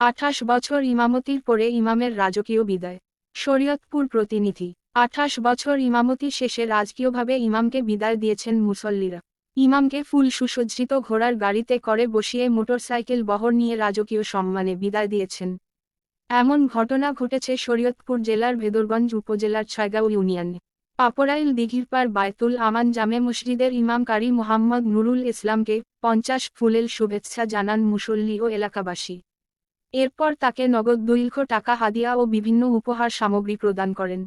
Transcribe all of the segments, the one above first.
আঠাশ বছর ইমামতির পরে ইমামের রাজকীয় বিদায়। শরীয়তপুর প্রতিনিধি। আঠাশ বছর ইমামতি শেষে রাজকীয়ভাবে ইমামকে বিদায় দিয়েছেন মুসল্লিরা। ইমামকে ফুল সুসজ্জিত ঘোড়ার গাড়িতে করে বসিয়ে মোটরসাইকেল বহর নিয়ে রাজকীয় সম্মানে বিদায় দিয়েছেন। এমন ঘটনা ঘটেছে শরীয়তপুর জেলার ভেদরগঞ্জ উপজেলার ছয়গাঁও ইউনিয়নে। পাপড়াইল দিঘিরপার বায়তুল আমান জামে মসজিদের ইমাম কারি মোহাম্মদ নুরুল ইসলামকে পঞ্চাশ ফুলেল শুভেচ্ছা জানান মুসল্লি ও এলাকাবাসী। এরপর তাকে নগদ দৈর্ঘ্য টাকা হাদিয়া ও বিভিন্ন উপহার সামগ্রী প্রদান করেন।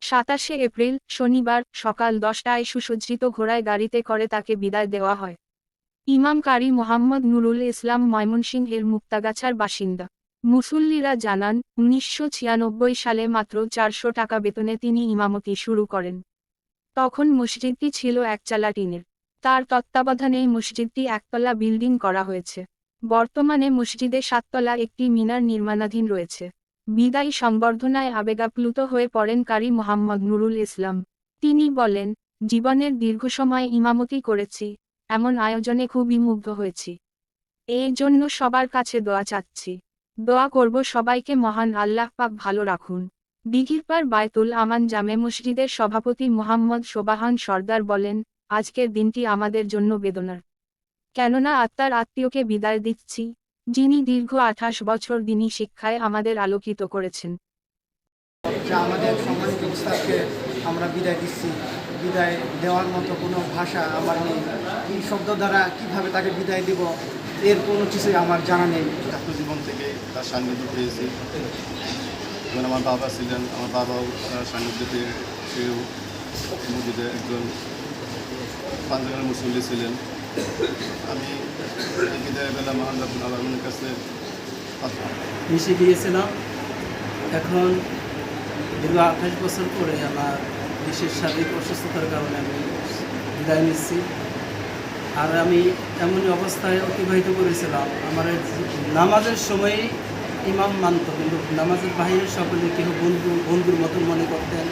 সাতাশে এপ্রিল, শনিবার, সকাল দশটায় সুসজ্জিত ঘোড়ায় গাড়িতে করে তাকে বিদায় দেওয়া হয়। ইমাম কারি মোহাম্মদ নুরুল ইসলাম ময়মনসিংহের মুক্তাগাছার বাসিন্দা। মুসল্লিরা জানান, উনিশশো ছিয়ানব্বই সালে মাত্র চারশো টাকা বেতনে তিনি ইমামতি শুরু করেন। তখন মসজিদটি ছিল একচালা টিনের। তার তত্ত্বাবধানে মসজিদটি একতলা বিল্ডিং করা হয়েছে। বর্তমানে মসজিদে সাততলা একটি মিনার নির্মাণাধীন রয়েছে। বিদায়ী সংবর্ধনায় আবেগাপ্লুত হয়ে পড়েন কারি মোহাম্মদ নুরুল ইসলাম। তিনি বলেন, জীবনের দীর্ঘ সময় ইমামতি করেছি, এমন আয়োজনে খুবই মুগ্ধ হয়েছি। এই জন্য সবার কাছে দোয়া চাচ্ছি। দোয়া করব সবাইকে মহান আল্লাহ পাক ভালো রাখুন। দিঘিরপার বায়তুল আমান জামে মসজিদের সভাপতি মোহাম্মদ সোবাহান সর্দার বলেন, আজকের দিনটি আমাদের জন্য বেদনার। কেননা আত্মার আত্মীয়কে বিদায় দিচ্ছি যিনি দীর্ঘ আঠাশ বছর দিনই শিক্ষায় আমাদের আলোকিত করেছেন। আমাদের সম্মানিত উস্তাদকে আমরা বিদায় দিচ্ছি। বিদায় দেওয়ার মতো কোনো ভাষা আমার নেই। এই শব্দ দ্বারা কীভাবে তাকে বিদায় দিব এর কোনো কিছুই আমার জানা নেই। ছাত্র জীবন থেকে তার সান্নিধ্য পেয়েছি। যেমন আমার বাবা ছিলেন আমার বাবাও তার সান্নিধ্য পেয়ে সেও মসজিদে একজন পাঞ্জাবের মুসল্লি ছিলেন। আমি বিদায় বেলা কাছে মিশে গিয়েছিলাম। এখন দীর্ঘ আঠাশ বছর পরে আমার বিশেষ শারীরিক অসুস্থতার কারণে আমি বিদায় নিচ্ছি। আর আমি এমনই অবস্থায় অতিবাহিত করেছিলাম। আমার নামাজের সময় ইমাম মানত, কিন্তু নামাজের বাইরে সকলে কেউ বন্ধু, বন্ধুর মতন মনে করতেন,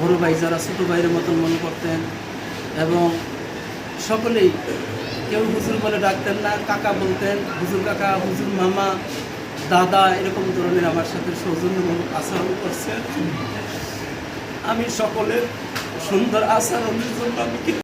বড় ভাই যারা ছোটো ভাইয়ের মতন মনে করতেন এবং সকলেই কেউ হুজুর বলে ডাকতেন না, কাকা বলতেন, হুজুর কাকা, হুজুর মামা, দাদা, এরকম ধরনের আমার সাথে সৌজন্য আচরণ করছে। আমি সকলের সুন্দর আচরণের জন্য আমি